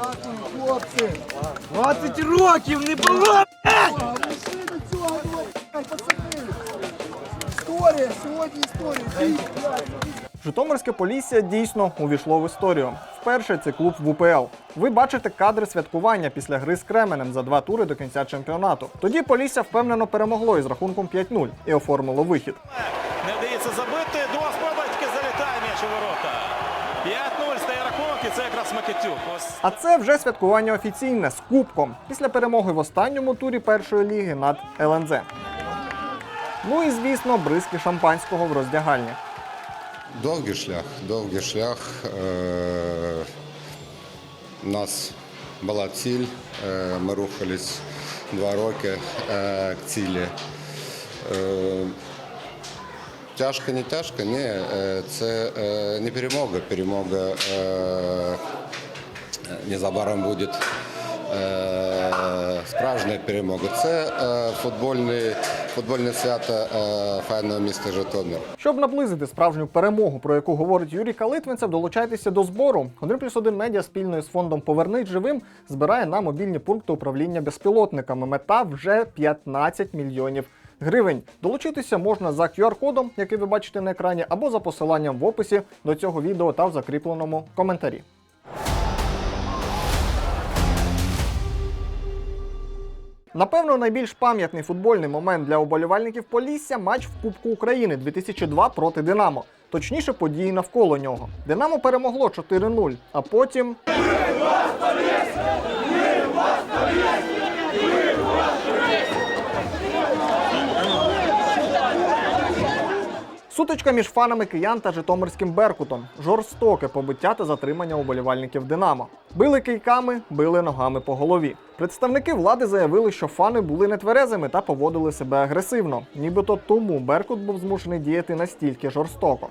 Дякую, хлопці. 20 років не було! Ще до цього думали, пацани. Історія, сьогодні історія. Бій, блядь. Житомирське Полісся дійсно увійшло в історію. Вперше це клуб в УПЛ. Ви бачите кадри святкування після гри з Кременем за два тури до кінця чемпіонату. Тоді Полісся впевнено перемогло із рахунком 5-0 і оформило вихід. Не вдається забити. Друга спроба тільки залітає м'яч у ворота. 5-0 стає це якраз Микитюк. Ось А це вже святкування офіційне з кубком після перемоги в останньому турі першої ліги над ЛНЗ. Ну і звісно, бризки шампанського в роздягальні. Довгий шлях, довгий шлях. Е, У нас була ціль, е, ми рухались два роки е, к цілі. Тяжко, не тяжко, ні, е, це е, не перемога. Перемога е, незабаром буде справжня перемога. Це футбольне, футбольне свято файного міста Житомир. Щоб наблизити справжню перемогу, про яку говорить Юрій Калитвинцев, долучайтеся до збору. 1 плюс 1 медіа спільно з фондом Повернись живим збирає на мобільні пункти управління безпілотниками. Мета вже 15 мільйонів гривень. Долучитися можна за QR-кодом, який ви бачите на екрані, або за посиланням в описі до цього відео та в закріпленому коментарі. Напевно, найбільш пам'ятний футбольний момент для уболівальників Полісся матч в Кубку України 2002 проти Динамо. Точніше, події навколо нього. Динамо перемогло 4-0, а потім. Сутичка між фанами киян та житомирським Беркутом. Жорстоке побиття та затримання уболівальників Динамо. Били кийками, били ногами по голові. Представники влади заявили, що фани були нетверезими та поводили себе агресивно. Нібито тому Беркут був змушений діяти настільки жорстоко.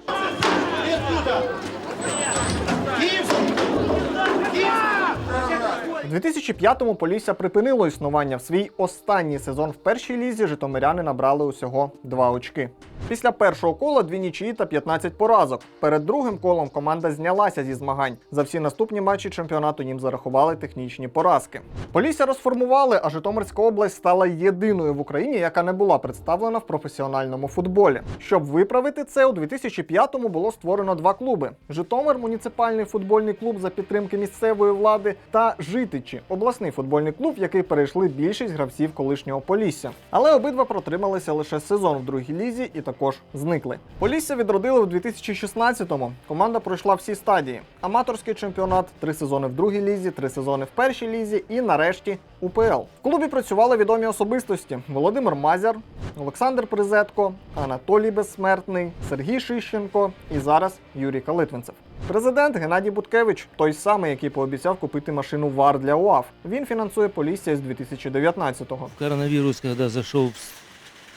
У 2005-му Полісся припинило існування в свій останній сезон в першій лізі. Житомиряни набрали усього два очки. Після першого кола дві нічиї та 15 поразок. Перед другим колом команда знялася зі змагань. За всі наступні матчі чемпіонату їм зарахували технічні поразки. Полісся розформували, а Житомирська область стала єдиною в Україні, яка не була представлена в професіональному футболі. Щоб виправити це, у 2005-му було створено два клуби: Житомир муніципальний футбольний клуб за підтримки місцевої влади та Житичі обласний футбольний клуб, в який перейшли більшість гравців колишнього Полісся. Але обидва протрималися лише сезон в другій лізі і також зникли. Полісся відродили у 2016-му. Команда пройшла всі стадії: аматорський чемпіонат, три сезони в другій лізі, три сезони в першій лізі і нарешті УПЛ. В клубі працювали відомі особистості: Володимир Мазяр, Олександр Призетко, Анатолій Безсмертний, Сергій Шищенко і зараз Юрій Калитвинцев. Президент Геннадій Буткевич, той самий, який пообіцяв купити машину ВАР для УАФ. Він фінансує Полісся з 2019-го. Коронавирус, когда зашел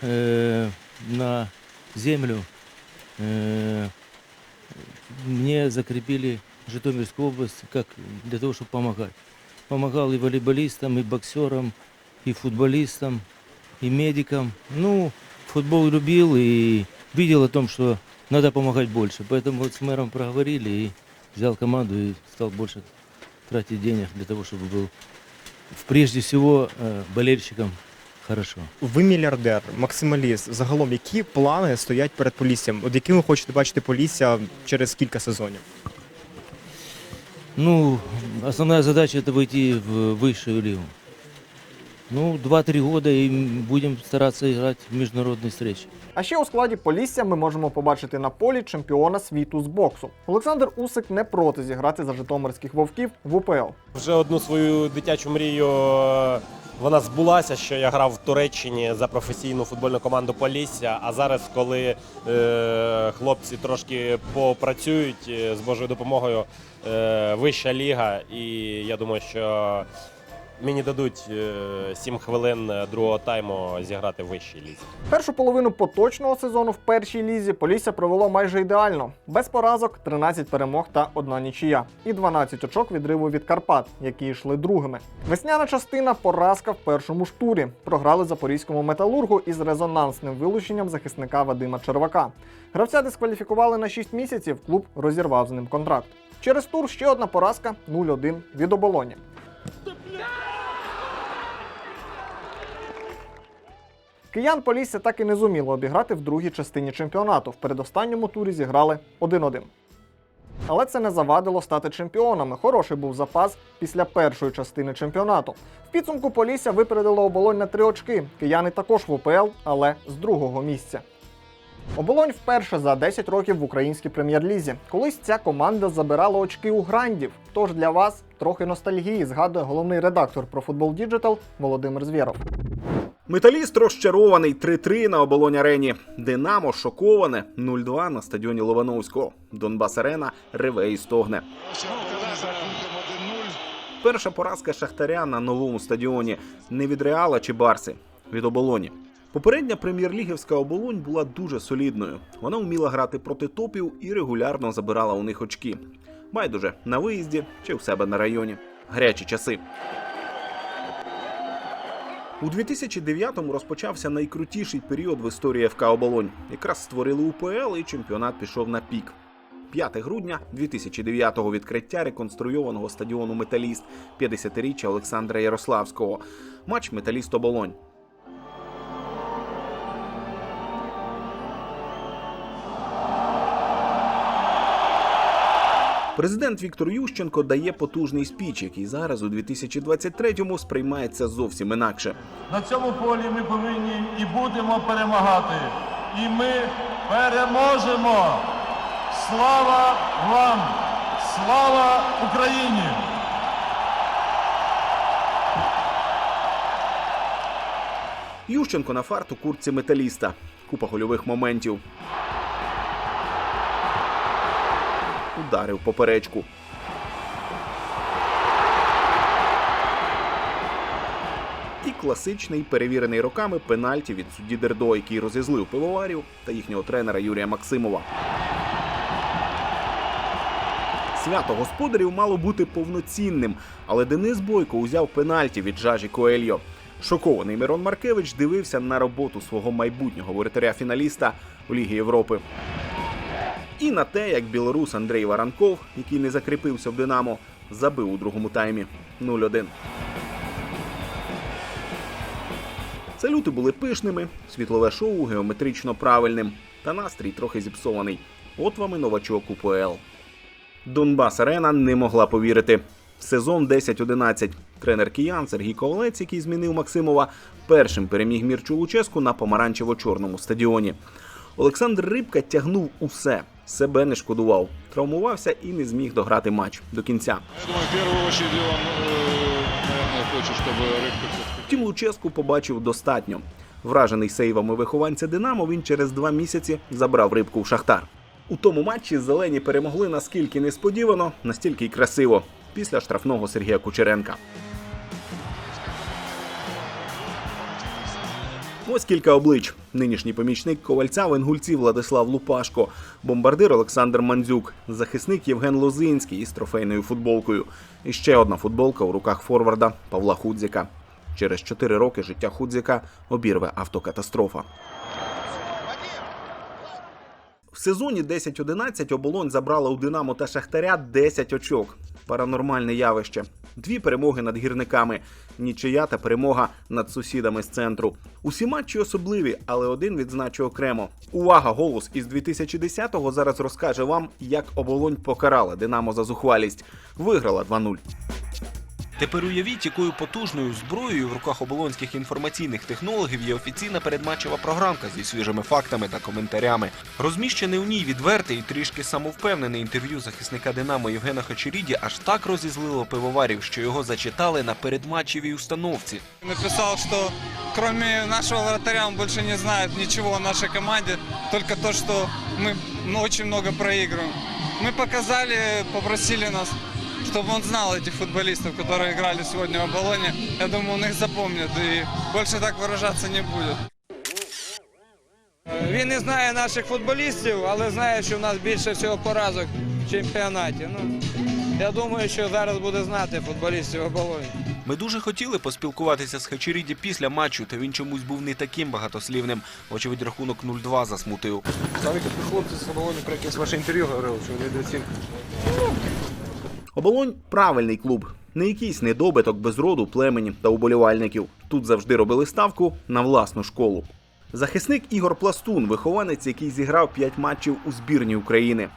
э, на землю, э, мне закрепили Житомирскую область как для того, чтобы помогать. Помогал и волейболистам, и боксерам, и футболистам, и медикам. Ну, футбол любил и видел о том, что надо помогать больше. Поэтому вот с мэром проговорили и взял команду и стал больше тратить денег для того, чтобы был прежде всего э, болельщикам хорошо. Ви мільярдер, максималіст. Загалом, які плани стоять перед Поліссям? От яким ви хочете бачити Полісся через кілька сезонів? Ну, основная задача это войти в высшую лигу. Ну, 2-3 года и будем стараться играть в международные встречи. А ще у складі Полісся ми можемо побачити на полі чемпіона світу з боксу. Олександр Усик не проти зіграти за житомирських вовків в УПЛ. Вже одну свою дитячу мрію е, вона збулася, що я грав в Туреччині за професійну футбольну команду Полісся. А зараз, коли е, хлопці трошки попрацюють е, з Божою допомогою, е, вища ліга, і я думаю, що мені дадуть е, 7 хвилин другого тайму зіграти в вищій лізі. Першу половину поточного сезону в першій лізі Полісся провело майже ідеально. Без поразок 13 перемог та одна нічия. І 12 очок відриву від Карпат, які йшли другими. Весняна частина поразка в першому ж турі. Програли запорізькому металургу із резонансним вилученням захисника Вадима Червака. Гравця дискваліфікували на 6 місяців, клуб розірвав з ним контракт. Через тур ще одна поразка 0-1 від оболоні. Киян Полісся так і не зуміло обіграти в другій частині чемпіонату. В передостанньому турі зіграли 1-1. Але це не завадило стати чемпіонами. Хороший був запас після першої частини чемпіонату. В підсумку Полісся випередило оболонь на три очки. Кияни також в УПЛ, але з другого місця. Оболонь вперше за 10 років в українській прем'єр-лізі. Колись ця команда забирала очки у грандів. Тож для вас трохи ностальгії згадує головний редактор про футбол Діджитал Володимир Звєров. Металіст розчарований 3-3 на оболонь арені. Динамо шоковане 0-2 на стадіоні Ловановського. Донбас Арена реве і стогне. Перша поразка Шахтаря на новому стадіоні не від Реала чи Барси, від оболоні. Попередня прем'єр-лігівська оболонь була дуже солідною. Вона вміла грати проти топів і регулярно забирала у них очки. Байдуже на виїзді чи в себе на районі. Гарячі часи. У 2009-му розпочався найкрутіший період в історії ФК Оболонь. Якраз створили УПЛ і чемпіонат пішов на пік. 5 грудня 2009-го відкриття реконструйованого стадіону Металіст 50-річчя Олександра Ярославського. Матч Металіст Оболонь. Президент Віктор Ющенко дає потужний спіч, який зараз у 2023-му сприймається зовсім інакше. На цьому полі ми повинні і будемо перемагати. І ми переможемо. Слава вам! Слава Україні! Ющенко на фарту куртці металіста. Купа гольових моментів. Ударив поперечку. І класичний перевірений роками пенальті від судді Дердо, який розізлив пивоварів та їхнього тренера Юрія Максимова. Свято господарів мало бути повноцінним, але Денис Бойко узяв пенальті від Жажі Коельо. Шокований Мирон Маркевич дивився на роботу свого майбутнього воротаря-фіналіста у Лігі Європи. І на те, як білорус Андрій Варанков, який не закріпився в Динамо, забив у другому таймі 0-1. Салюти були пишними, світлове шоу геометрично правильним, та настрій трохи зіпсований. От вам і новачок УПЛ. Донбас Арена не могла повірити. Сезон 10-11. Тренер киян Сергій Ковалець, який змінив Максимова, першим переміг Мірчу Луческу на помаранчево-чорному стадіоні. Олександр Рибка тягнув усе, себе не шкодував, травмувався і не зміг дограти матч до кінця. Я думаю, в першу чергу він, хоче, щоб рибка Втім, Луческу побачив достатньо. Вражений сейвами вихованця Динамо, він через два місяці забрав рибку в Шахтар. У тому матчі зелені перемогли наскільки несподівано, настільки й красиво. Після штрафного Сергія Кучеренка. Ось кілька облич. Нинішній помічник ковальця в Інгульці Владислав Лупашко, бомбардир Олександр Мандзюк, захисник Євген Лозинський із трофейною футболкою. І ще одна футболка у руках форварда Павла Худзіка. Через 4 роки життя Худзіка обірве автокатастрофа. В сезоні 10-11 оболонь забрала у Динамо та Шахтаря 10 очок. Паранормальне явище. Дві перемоги над гірниками, нічия та перемога над сусідами з центру. Усі матчі особливі, але один відзначу окремо. Увага! Голос із 2010-го зараз розкаже вам, як оболонь покарала Динамо за зухвалість. Виграла 2-0. Тепер уявіть, якою потужною зброєю в руках оболонських інформаційних технологів є офіційна передматчева програмка зі свіжими фактами та коментарями. Розміщене у ній відверте і трішки самовпевнене інтерв'ю захисника Динамо Євгена Хачеріді аж так розізлило пивоварів, що його зачитали на передматчевій установці. Написал, что кроме нашего вратаря он больше не знает ничего о нашей команде, только то, что мы ну, очень много проигрываем. Мы показали, попросили нас, чтобы он знал этих футболистов, которые играли сегодня в Оболоне. Я думаю, он их запомнит и больше так выражаться не будет. Він не знає наших футболістів, але знає, що в нас більше всього поразок в чемпіонаті. Ну, я думаю, що зараз буде знати футболістів оболоні. Ми дуже хотіли поспілкуватися з Хачеріді після матчу, та він чомусь був не таким багатослівним. Очевидь, рахунок 0-2 засмутив. Саме хлопці з оболоні про якесь ваше інтерв'ю говорили, що вони недооцінка. Оболонь правильний клуб, не якийсь недобиток без роду, племені та уболівальників. Тут завжди робили ставку на власну школу. Захисник Ігор Пластун, вихованець, який зіграв 5 матчів у збірні України.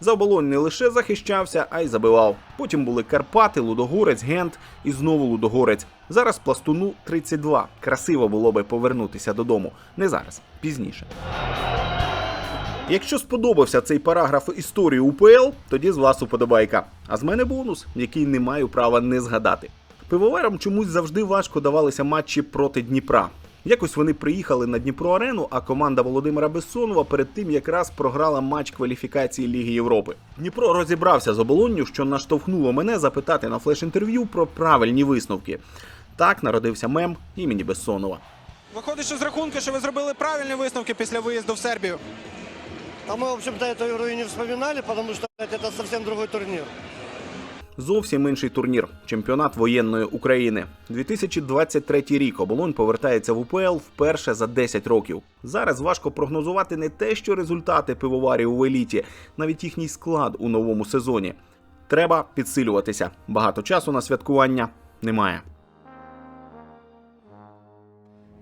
За оболонь не лише захищався, а й забивав. Потім були Карпати, Лудогорець, Гент і знову Лудогорець. Зараз пластуну 32. Красиво було би повернутися додому. Не зараз, пізніше. Якщо сподобався цей параграф історії УПЛ, тоді з вас уподобайка. А з мене бонус, який не маю права не згадати. Пивоварам чомусь завжди важко давалися матчі проти Дніпра. Якось вони приїхали на Дніпро Арену, а команда Володимира Бессонова перед тим якраз програла матч кваліфікації Ліги Європи. Дніпро розібрався з оболонню, що наштовхнуло мене запитати на флеш-інтерв'ю про правильні висновки. Так народився мем імені Бессонова. Виходить, що з рахунку, що ви зробили правильні висновки після виїзду в Сербію. А мы, в общем-то, эту игру и не вспоминали, потому что это совсем другой турнир. Зовсім інший турнір чемпіонат воєнної України. 2023 рік оболонь повертається в УПЛ вперше за 10 років. Зараз важко прогнозувати не те, що результати пивоварів в еліті, навіть їхній склад у новому сезоні. Треба підсилюватися. Багато часу на святкування немає.